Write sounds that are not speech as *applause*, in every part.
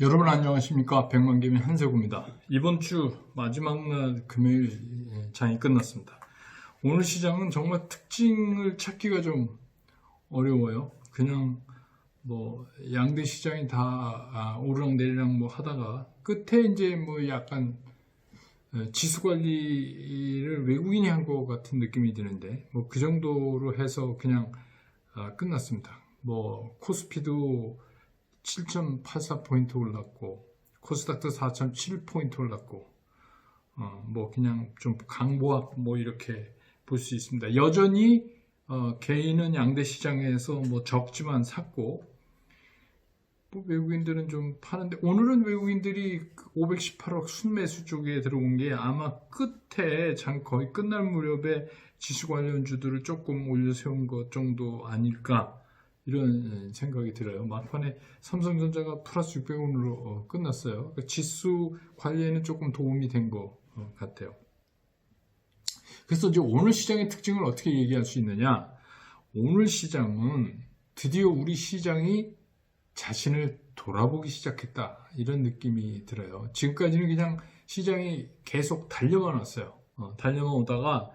여러분 안녕하십니까 백만개민 한세구입니다. 이번 주 마지막 날 금요일 장이 끝났습니다. 오늘 시장은 정말 특징을 찾기가 좀 어려워요. 그냥 뭐 양대 시장이 다 아, 오르락내리락 뭐 하다가 끝에 이제 뭐 약간 어, 지수 관리를 외국인이 한 것 같은 느낌이 드는데 뭐 그 정도로 해서 그냥 아, 끝났습니다. 뭐 코스피도 7.84포인트 올랐고 코스닥도 4.7포인트 올랐고 어, 뭐 그냥 좀 강보합 뭐 이렇게 볼 수 있습니다. 여전히 어, 개인은 양대 시장에서 뭐 적지만 샀고 뭐 외국인들은 좀 파는데 오늘은 외국인들이 518억 순매수 쪽에 들어온 게 아마 끝에 장 거의 끝날 무렵에 지수 관련주들을 조금 올려 세운 것 정도 아닐까 이런 생각이 들어요. 막판에 삼성전자가 플러스 600원으로 끝났어요. 그러니까 지수 관리에는 조금 도움이 된 것 같아요. 그래서 이제 오늘 시장의 특징을 어떻게 얘기할 수 있느냐? 오늘 시장은 드디어 우리 시장이 자신을 돌아보기 시작했다. 이런 느낌이 들어요. 지금까지는 그냥 시장이 계속 달려만 왔어요. 어, 달려만 오다가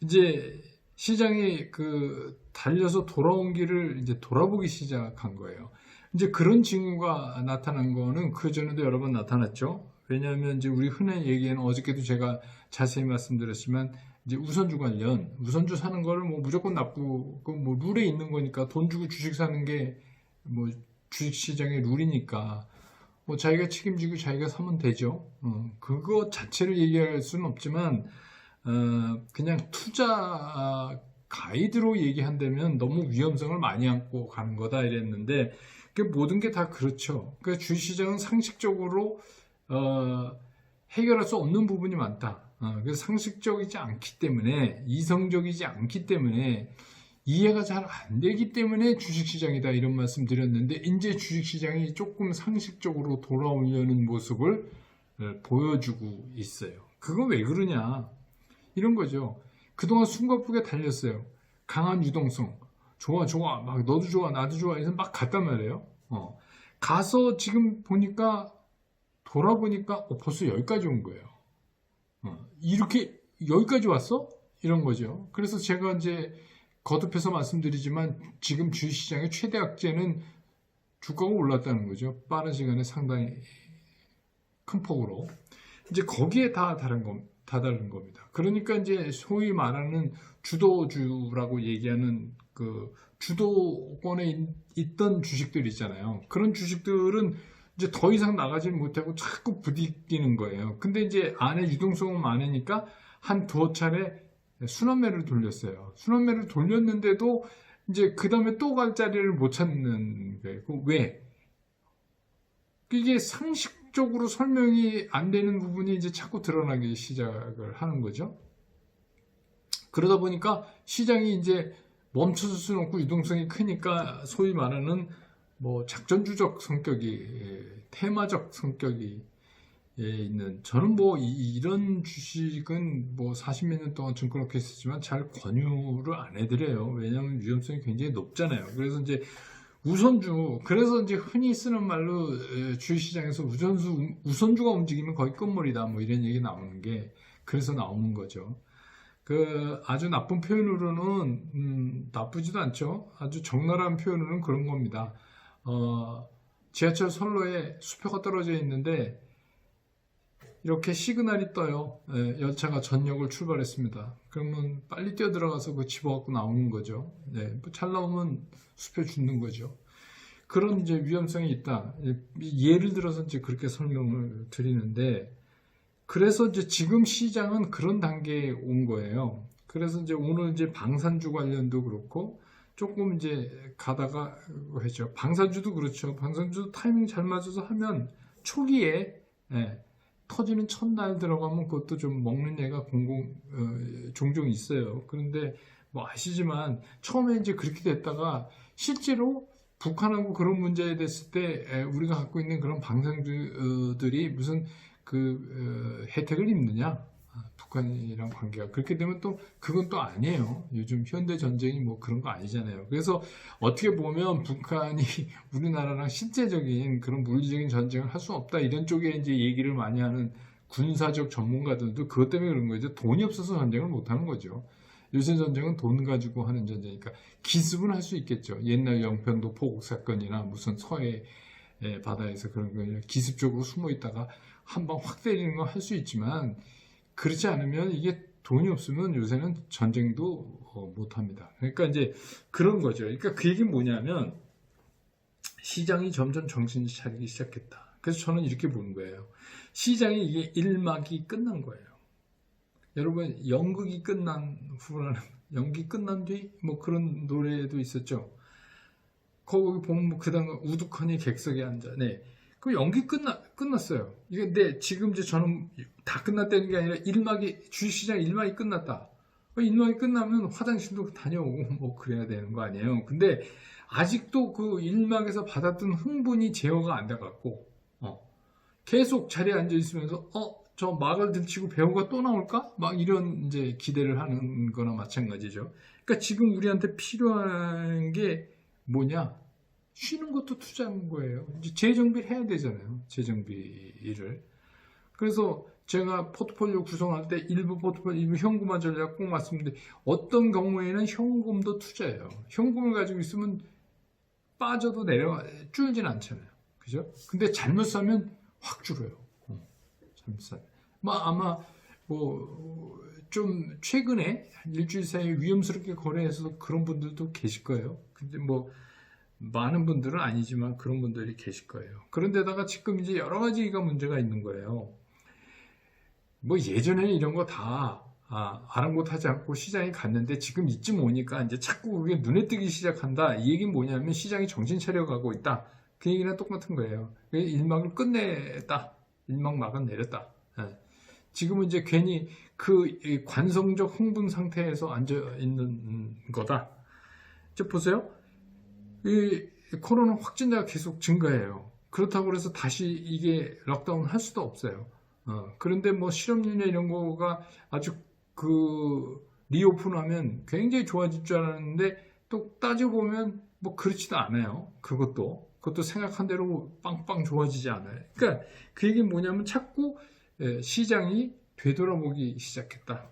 이제 시장이 그 달려서 돌아온 길을 이제 돌아보기 시작한 거예요. 이제 그런 징후가 나타난 거는 그 전에도 여러 번 나타났죠. 왜냐하면 이제 우리 흔히 얘기하는 어저께도 제가 자세히 말씀드렸지만 이제 우선주 관련 우선주 사는 거를 뭐 무조건 나쁘고 뭐 룰에 있는 거니까 돈 주고 주식 사는 게 뭐 주식 시장의 룰이니까 뭐 자기가 책임지고 자기가 사면 되죠. 어, 그거 자체를 얘기할 수는 없지만 어, 그냥 투자 가이드로 얘기한다면 너무 위험성을 많이 안고 가는 거다 이랬는데 그 모든 게 다 그렇죠. 그러니까 주식시장은 상식적으로 어, 해결할 수 없는 부분이 많다. 어, 그래서 상식적이지 않기 때문에 이성적이지 않기 때문에 이해가 잘 안 되기 때문에 주식시장이다 이런 말씀 드렸는데 이제 주식시장이 조금 상식적으로 돌아오려는 모습을 어, 보여주고 있어요. 그거 왜 그러냐? 이런 거죠. 그동안 숨가쁘게 달렸어요. 강한 유동성. 좋아, 좋아. 막 너도 좋아, 나도 좋아. 해서 막 갔단 말이에요. 어. 가서 지금 보니까 돌아보니까 어, 벌써 여기까지 온 거예요. 어. 이렇게 여기까지 왔어? 이런 거죠. 그래서 제가 이제 거듭해서 말씀드리지만 지금 주식시장의 최대 악재는 주가가 올랐다는 거죠. 빠른 시간에 상당히 큰 폭으로. 이제 거기에 다 다른 겁니 다. 다 다른 겁니다. 그러니까 이제 소위 말하는 주도주라고 얘기하는 그 주도권에 있던 주식들 있잖아요. 그런 주식들은 이제 더 이상 나가지 못하고 자꾸 부딪히는 거예요. 근데 이제 안에 유동성은 많으니까 한 두어 차례 순환매를 돌렸어요. 순환매를 돌렸는데도 이제 그 다음에 또 갈 자리를 못 찾는 거예요. 왜? 이게 상식 적으로 설명이 안 되는 부분이 이제 자꾸 드러나기 시작을 하는 거죠. 그러다 보니까 시장이 이제 멈춰설 수는 없고 유동성이 크니까 소위 말하는 뭐 작전주적 성격이 테마적 성격이 있는 저는 뭐 이, 런 주식은 뭐 40몇 년 동안 증권업계 있었지만 잘 권유를 안 해드려요. 왜냐하면 위험성이 굉장히 높잖아요. 그래서 이제 우선주 그래서 이제 흔히 쓰는 말로 주식시장에서 우선수 우선주가 움직이면 거의 끝물이다 뭐 이런 얘기 나오는 게 그래서 나오는 거죠. 그 아주 나쁜 표현으로는 음, 나쁘지도 않죠. 아주 적나라한 표현으로는 그런 겁니다. 어, 지하철 선로에 수표가 떨어져 있는데 이렇게 시그널이 떠요. 예, 열차가 전역을 출발했습니다. 그러면 빨리 뛰어 들어가서 그 집어갖고 나오는 거죠. 네, 뭐잘 나오면 수표 죽는 거죠. 그런 이제 위험성이 있다. 예를 들어서 이제 그렇게 설명을 드리는데, 그래서 이제 지금 시장은 그런 단계에 온 거예요. 그래서 이제 오늘 이제 방산주 관련도 그렇고, 조금 이제 가다가 했죠. 방산주도 그렇죠. 방산주도 타이밍 잘 맞아서 하면 초기에, 예, 터지는 첫날 들어가면 그것도 좀 먹는 애가 공공 어, 종종 있어요. 그런데 뭐 아시지만 처음에 이제 그렇게 됐다가 실제로 북한하고 그런 문제에 됐을 때 에, 우리가 갖고 있는 그런 방산주들이 무슨 그 어, 혜택을 입느냐? 아, 북한이랑 관계가 그렇게 되면 또 그건 또 아니에요. 요즘 현대 전쟁이 뭐 그런 거 아니잖아요. 그래서 어떻게 보면 북한이 *laughs* 우리나라랑 실제적인 그런 물리적인 전쟁을 할 수 없다 이런 쪽에 이제 얘기를 많이 하는 군사적 전문가들도 그것 때문에 그런 거죠. 돈이 없어서 전쟁을 못 하는 거죠. 요새 전쟁은 돈 가지고 하는 전쟁이니까 기습은 할 수 있겠죠. 옛날 영평도 포국 사건이나 무슨 서해 에, 바다에서 그런 거 기습적으로 숨어 있다가 한 방 확 때리는 건 할 수 있지만 그렇지 않으면 이게 돈이 없으면 요새는 전쟁도 어, 못 합니다. 그러니까 이제 그런 거죠. 그러니까 그 얘기는 뭐냐면 시장이 점점 정신을 차리기 시작했다. 그래서 저는 이렇게 보는 거예요. 시장이 이게 일막이 끝난 거예요. 여러분 연극이 끝난 후라는 *laughs* 연기 끝난 뒤 뭐 그런 노래도 있었죠. 거기 보면 뭐 그다음 우두커니 객석에 앉아. 네. 그 연기 끝나 끝났어요. 이게 근데 지금 이제 저는 다 끝났다는 게 아니라 일막이 주식시장 일막이 끝났다. 그 일막이 끝나면 화장실도 다녀오고 뭐 그래야 되는 거 아니에요. 근데 아직도 그 일막에서 받았던 흥분이 제어가 안 돼 갖고 어. 계속 자리에 앉아 있으면서 어 저 막을 들치고 배우가 또 나올까? 막 이런 이제 기대를 하는 거나 마찬가지죠. 그러니까 지금 우리한테 필요한 게 뭐냐? 쉬는 것도 투자인 거예요. 이제 재정비를 해야 되잖아요. 재정비를. 그래서 제가 포트폴리오 구성할 때 일부 포트폴리오, 일부 현금화 전략 꼭 말씀드는데 어떤 경우에는 현금도 투자예요. 현금을 가지고 있으면 빠져도 내려가, 줄진 않잖아요. 그죠? 근데 잘못 사면 확 줄어요. 어, 잘못 사면. 뭐 아마 뭐 좀 최근에 한 일주일 사이에 위험스럽게 거래해서 그런 분들도 계실 거예요. 근데 뭐 많은 분들은 아니지만 그런 분들이 계실 거예요. 그런데다가 지금 이제 여러 가지가 문제가 있는 거예요. 뭐 예전에는 이런 거다 아, 아랑곳하지 않고 시장이 갔는데 지금 이쯤 오니까 이제 자꾸 그게 눈에 뜨기 시작한다. 이 얘기는 뭐냐면 시장이 정신 차려가고 있다. 그 얘기랑 똑같은 거예요. 일막을 끝냈다. 일막 막은 내렸다. 예. 지금은 이제 괜히 그이 관성적 흥분 상태에서 앉아 있는 거다. 이제 보세요. 이 코로나 확진자가 계속 증가해요. 그렇다고 해서 다시 이게 락다운 할 수도 없어요. 어, 그런데 뭐 실업률이나 이런 거가 아주 그 리오픈하면 굉장히 좋아질 줄 알았는데 또 따져보면 뭐 그렇지도 않아요. 그것도 그것도 생각한 대로 빵빵 좋아지지 않아요. 그러니까 그 얘기는 뭐냐면 자꾸 예, 시장이 되돌아보기 시작했다.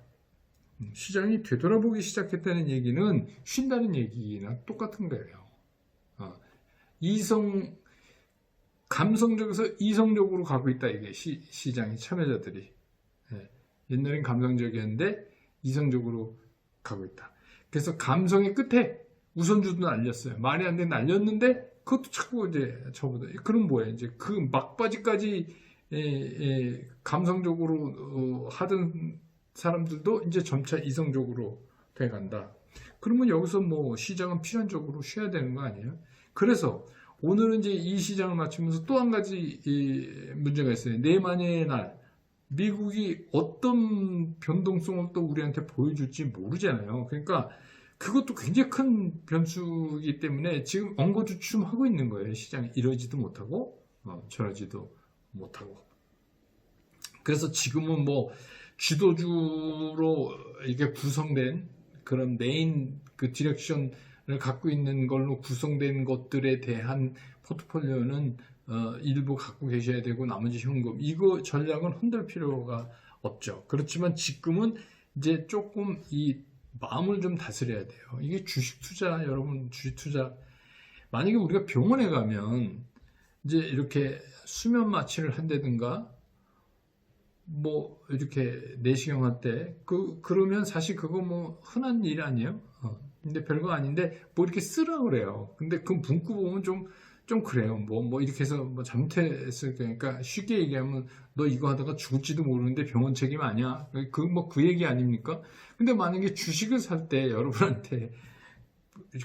음, 시장이 되돌아보기 시작했다는 얘기는 쉰다는 얘기나 똑같은 거예요. 어, 이성 감성적에서 이성적으로 가고 있다 이게 시, 시장이 참여자들이 예, 옛날엔 감성적이었는데 이성적으로 가고 있다. 그래서 감성의 끝에 우선주도 날렸어요. 말이 안 되는 날렸는데 그것도 자꾸 이제 저보다 그럼 뭐예요? 이제 그 막바지까지 예, 예, 감성적으로 어, 하던 사람들도 이제 점차 이성적으로 돼간다. 그러면 여기서 뭐 시장은 필연적으로 쉬어야 되는 거 아니에요? 그래서 오늘은 이제 이 시장을 맞추면서 또 한 가지 이 문제가 있어요. 내만의 날 미국이 어떤 변동성을 또 우리한테 보여줄지 모르잖아요. 그러니까 그것도 굉장히 큰 변수이기 때문에 지금 엉거주춤하고 있는 거예요. 시장이 이러지도 못하고 어, 저러지도 못하고. 그래서 지금은 뭐 지도주로 이게 구성된 그런 메인 그 디렉션을 갖고 있는 걸로 구성된 것들에 대한 포트폴리오는 어, 일부 갖고 계셔야 되고 나머지 현금 이거 전략은 흔들 필요가 없죠. 그렇지만 지금은 이제 조금 이 마음을 좀 다스려야 돼요. 이게 주식 투자 여러분 주식 투자 만약에 우리가 병원에 가면 이제 이렇게 수면 마취를 한다든가 뭐 이렇게 내시경 할 때 그 그러면 사실 그거 뭐 흔한 일 아니에요? 어. 근데 별거 아닌데 뭐 이렇게 쓰라 그래요. 근데 그 문구 보면 좀 좀 그래요. 뭐뭐 이렇게 해서 뭐 잘못했을 그러니까 쉽게 얘기하면 너 이거 하다가 죽을지도 모르는데 병원 책임 아니야. 그 뭐 그 얘기 아닙니까? 근데 만약에 주식을 살 때 여러분한테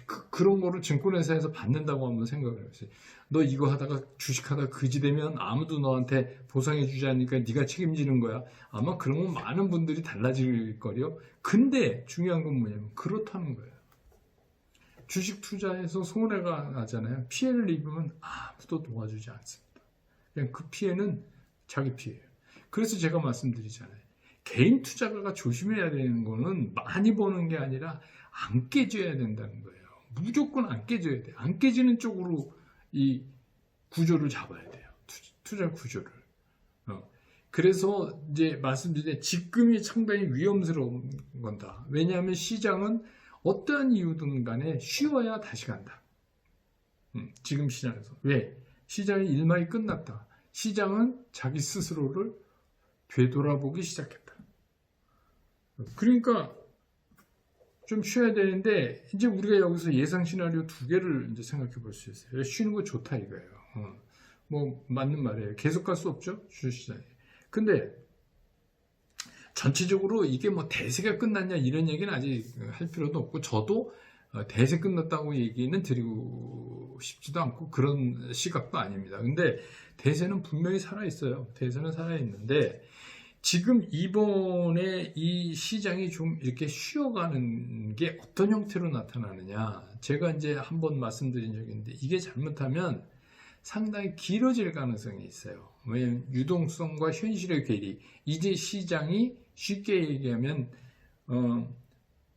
그, 그런 거를 증권회사에서 받는다고 한번 생각을 해보세요. 너 이거 하다가 주식하다가 그지 되면 아무도 너한테 보상해 주지 않으니까 네가 책임지는 거야. 아마 그러면 많은 분들이 달라질 거요. 근데 중요한 건 뭐냐면 그렇다는 거예요. 주식 투자에서 손해가 나잖아요. 피해를 입으면 아무도 도와주지 않습니다. 그냥 그 피해는 자기 피해예요. 그래서 제가 말씀드리잖아요. 개인 투자가가 조심해야 되는 거는 많이 버는 게 아니라 안 깨져야 된다는 거예요. 무조건 안 깨져야 돼. 안 깨지는 쪽으로 이 구조를 잡아야 돼요. 투- 투자 구조를. 어. 그래서 이제 말씀드린 지금이 상당히 위험스러운 건다. 왜냐하면 시장은 어떠한 이유든 간에 쉬어야 다시 간다. 음, 지금 시장에서. 왜? 시장의 일막이 끝났다. 시장은 자기 스스로를 되돌아보기 시작했다. 그러니까 좀 쉬어야 되는데 이제 우리가 여기서 예상 시나리오 두 개를 이제 생각해 볼 수 있어요. 쉬는 거 좋다 이거예요. 어. 뭐 맞는 말이에요. 계속 갈 수 없죠 주식시장에. 근데 전체적으로 이게 뭐 대세가 끝났냐 이런 얘기는 아직 할 필요도 없고 저도 어, 대세 끝났다고 얘기는 드리고 싶지도 않고 그런 시각도 아닙니다. 근데 대세는 분명히 살아 있어요. 대세는 살아 있는데 지금 이번에 이 시장이 좀 이렇게 쉬어가는 게 어떤 형태로 나타나느냐. 제가 이제 한번 말씀드린 적이 있는데 이게 잘못하면 상당히 길어질 가능성이 있어요. 왜냐하면 유동성과 현실의 괴리. 이제 시장이 쉽게 얘기하면 어,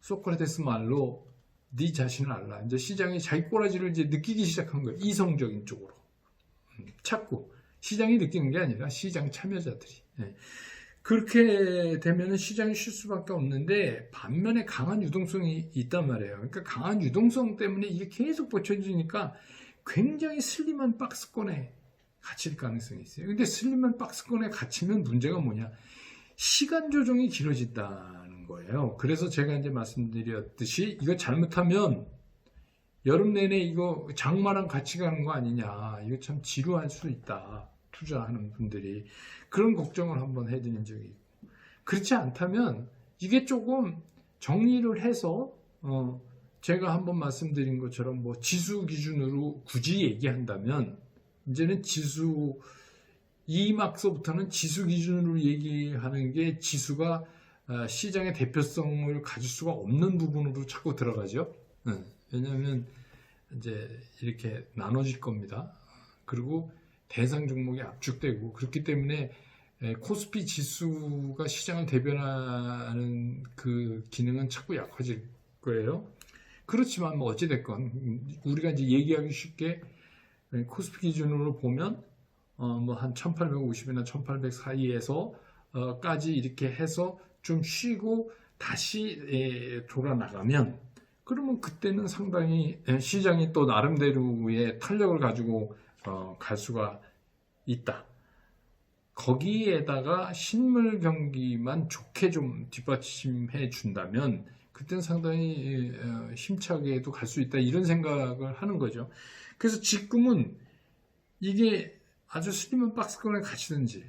소크라테스 말로 네 자신을 알라. 이제 시장이 자기 꼬라지를 이제 느끼기 시작한 거예요. 이성적인 쪽으로. 음, 자꾸 시장이 느끼는 게 아니라 시장 참여자들이. 예. 그렇게 되면 시장이 쉴 수밖에 없는데 반면에 강한 유동성이 있단 말이에요. 그러니까 강한 유동성 때문에 이게 계속 버텨지니까 굉장히 슬림한 박스권에 갇힐 가능성이 있어요. 근데 슬림한 박스권에 갇히면 문제가 뭐냐? 시간 조정이 길어진다는 거예요. 그래서 제가 이제 말씀드렸듯이 이거 잘못하면 여름 내내 이거 장마랑 같이 가는 거 아니냐. 이거 참 지루할 수 있다. 투자하는 분들이. 그런 걱정을 한번 해드린 적이 있고. 그렇지 않다면 이게 조금 정리를 해서, 어, 제가 한번 말씀드린 것처럼 뭐 지수 기준으로 굳이 얘기한다면 이제는 지수 이막서부터는 지수 기준으로 얘기하는 게 지수가 아, 시장의 대표성을 가질 수가 없는 부분으로 자꾸 들어가죠. 네, 왜냐하면 이제 이렇게 나눠질 겁니다. 그리고 대상 종목이 압축되고 그렇기 때문에 에, 코스피 지수가 시장을 대변하는 그 기능은 자꾸 약해질 거예요. 그렇지만 뭐 어찌됐건 음, 우리가 이제 얘기하기 쉽게 에, 코스피 기준으로 보면 어, 뭐한 1850이나 1800 사이에서 어, 까지 이렇게 해서 좀 쉬고 다시 에, 돌아 나가면 그러면 그때는 상당히 에, 시장이 또 나름대로의 탄력을 가지고 어, 갈 수가 있다. 거기에다가 실물 경기만 좋게 좀 뒷받침해 준다면 그때는 상당히 어, 힘차게도 갈 수 있다 이런 생각을 하는 거죠. 그래서 지금은 이게 아주 슬림한 박스권에 갇히든지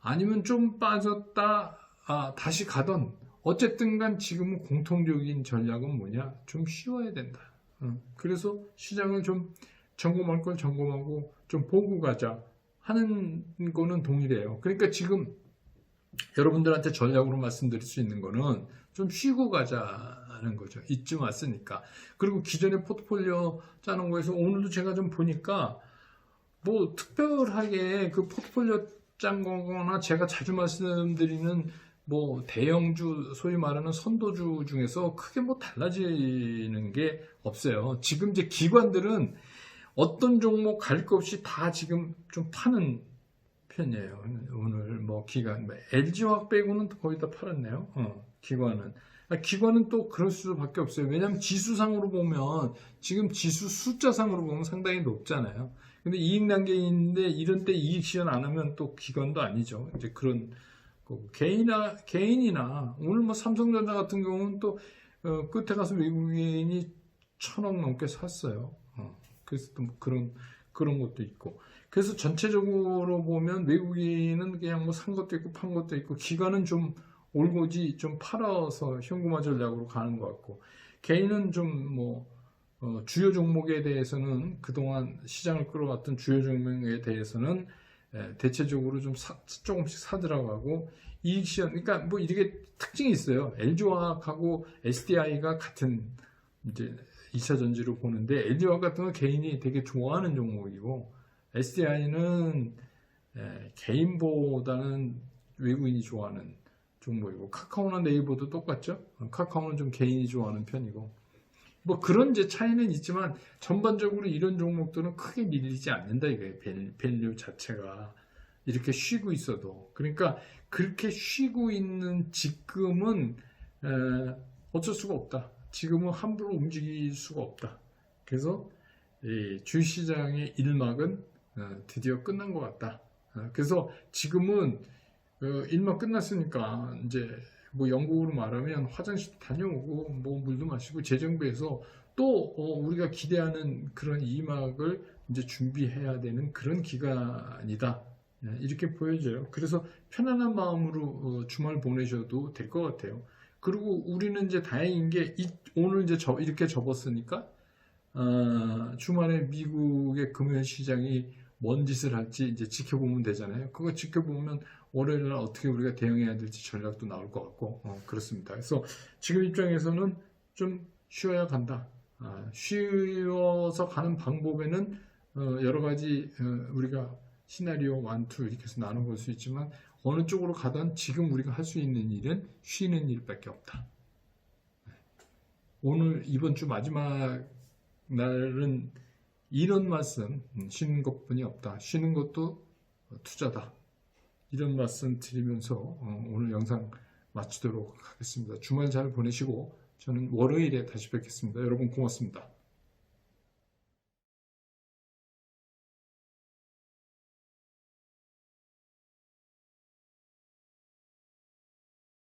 아니면 좀 빠졌다 아, 다시 가던 어쨌든 간 지금은 공통적인 전략은 뭐냐 좀 쉬어야 된다. 어, 그래서 시장을 좀 점검할 걸 점검하고 좀 보고 가자 하는 거는 동일해요. 그러니까 지금 여러분들한테 전략으로 말씀드릴 수 있는 거는 좀 쉬고 가자는 거죠. 이쯤 왔으니까. 그리고 기존의 포트폴리오 짜는 거에서 오늘도 제가 좀 보니까 뭐 특별하게 그 포트폴리오 짠 거거나 제가 자주 말씀드리는 뭐 대형주 소위 말하는 선도주 중에서 크게 뭐 달라지는 게 없어요. 지금 이제 기관들은 어떤 종목 갈 것 없이 다 지금 좀 파는 편이에요. 오늘 뭐 기관 뭐 LG화학 빼고는 거의 다 팔았네요. 어, 기관은 아, 기관은 또 그럴 수밖에 없어요. 왜냐하면 지수상으로 보면 지금 지수 숫자상으로 보면 상당히 높잖아요. 근데 이익 난개인데 이런 때 이익 실현 안 하면 또 기관도 아니죠. 이제 그런 개인이나 개인이나 오늘 뭐 삼성전자 같은 경우는 또 어, 끝에 가서 외국인이 천억 넘게 샀어요. 어, 그래서 또 뭐 그런 그런 것도 있고. 그래서 전체적으로 보면 외국인은 그냥 뭐 산 것도 있고 판 것도 있고 기관은 좀 올고지 좀 팔아서 현금화 전략으로 가는 것 같고 개인은 좀뭐 어, 주요 종목에 대해서는 그동안 시장을 끌어왔던 주요 종목에 대해서는 에, 대체적으로 좀 사, 조금씩 사들어가고 이익 시현 그러니까 뭐 이렇게 특징이 있어요. LG화학하고 SDI가 같은 이제 2차 전지로 보는데 LG화학 같은 건 개인이 되게 좋아하는 종목이고 SDI는 개인보다는 외국인이 좋아하는 종목이고 카카오나 네이버도 똑같죠. 어, 카카오는 좀 개인이 좋아하는 편이고 뭐 그런 이제 차이는 있지만 전반적으로 이런 종목들은 크게 밀리지 않는다 이거예요. 밸- 밸류 자체가 이렇게 쉬고 있어도 그러니까 그렇게 쉬고 있는 지금은 에, 어쩔 수가 없다. 지금은 함부로 움직일 수가 없다. 그래서 이 주시장의 일막은 어, 드디어 끝난 것 같다. 어, 그래서 지금은 어, 일막 끝났으니까 이제 뭐 영국으로 말하면 화장실 다녀오고 뭐 물도 마시고 재정비해서 또 어, 우리가 기대하는 그런 이막을 이제 준비해야 되는 그런 기간이다. 예, 이렇게 보여져요. 그래서 편안한 마음으로 어, 주말 보내셔도 될 것 같아요. 그리고 우리는 이제 다행인 게 이- 오늘 이제 저 이렇게 접었으니까 어, 주말에 미국의 금융 시장이 뭔 짓을 할지 이제 지켜보면 되잖아요. 그거 지켜보면 월요일 날 어떻게 우리가 대응해야 될지 전략도 나올 것 같고 어, 그렇습니다. 그래서 지금 입장에서는 좀 쉬어야 간다. 아, 쉬어서 가는 방법에는 어, 여러 가지 어, 우리가 시나리오 1, 2 이렇게 해서 나눠볼 수 있지만 어느 쪽으로 가든 지금 우리가 할 수 있는 일은 쉬는 일밖에 없다. 오늘 이번 주 마지막 날은 이런 말씀 음, 쉬는 것뿐이 없다. 쉬는 것도 투자다. 이런 말씀 드리면서 어, 오늘 영상 마치도록 하겠습니다. 주말 잘 보내시고 저는 월요일에 다시 뵙겠습니다. 여러분 고맙습니다.